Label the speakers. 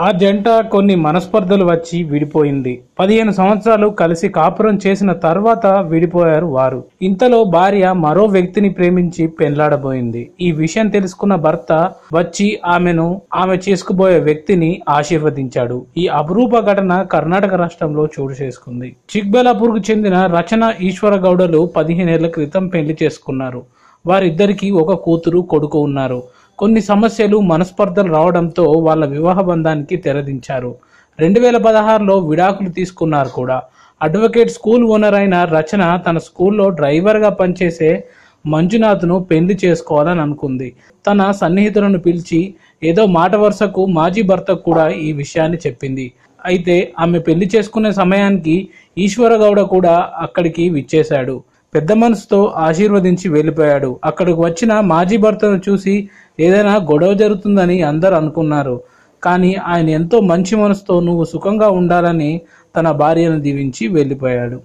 Speaker 1: ఆ జంట కొన్ని మనస్పర్ధలు వచ్చి విడిపోయింది. పదిహేను సంవత్సరాలు కలిసి కాపురం చేసిన తర్వాత విడిపోయారు వారు. ఇంతలో భార్య మరో వ్యక్తిని ప్రేమించి పెళ్ళాడబోయింది ఈ విషయం తెలుసుకున్న భర్త వచ్చి ఆమెను ఆమె చేసుకుపోయే వ్యక్తిని ఆశీర్వదించాడు. ఈ అపురూప ఘటన కర్ణాటక రాష్ట్రంలో చోటు చేసుకుంది. చిక్బెలాపూర్కు చెందిన రచన ఈశ్వర గౌడలు పదిహేనేళ్ళ క్రితం పెళ్ళి చేసుకున్నారు. వారిద్దరికీ ఒక కూతురు కొడుకు ఉన్నారు. కొన్ని సమస్యలు మనస్పర్ధలు రావడంతో వాళ్ళ వివాహ బంధానికి తెరదించారు. రెండు వేల పదహారులో విడాకులు తీసుకున్నారు కూడా. అడ్వకేట్ స్కూల్ ఓనర్ అయిన రచన తన స్కూల్లో డ్రైవర్గా పనిచేసే మంజునాథ్ను పెళ్ళి చేసుకోవాలని అనుకుంది. తన సన్నిహితులను పిలిచి ఏదో మాట వరుసకు మాజీ భర్త కూడా ఈ విషయాన్ని చెప్పింది. అయితే ఆమె పెళ్ళి చేసుకునే సమయానికి ఈశ్వర గౌడ కూడా అక్కడికి విచ్చేశాడు. పెద్ద మనసుతో ఆశీర్వదించి వెళ్ళిపోయాడు. అక్కడికి వచ్చిన మాజీ భర్తను చూసి ఏదైనా గొడవ జరుగుతుందని అందరు అనుకున్నారు. కానీ ఆయన ఎంతో మంచి మనసుతో నువ్వు సుఖంగా ఉండాలని తన భార్యను దీవించి వెళ్ళిపోయాడు.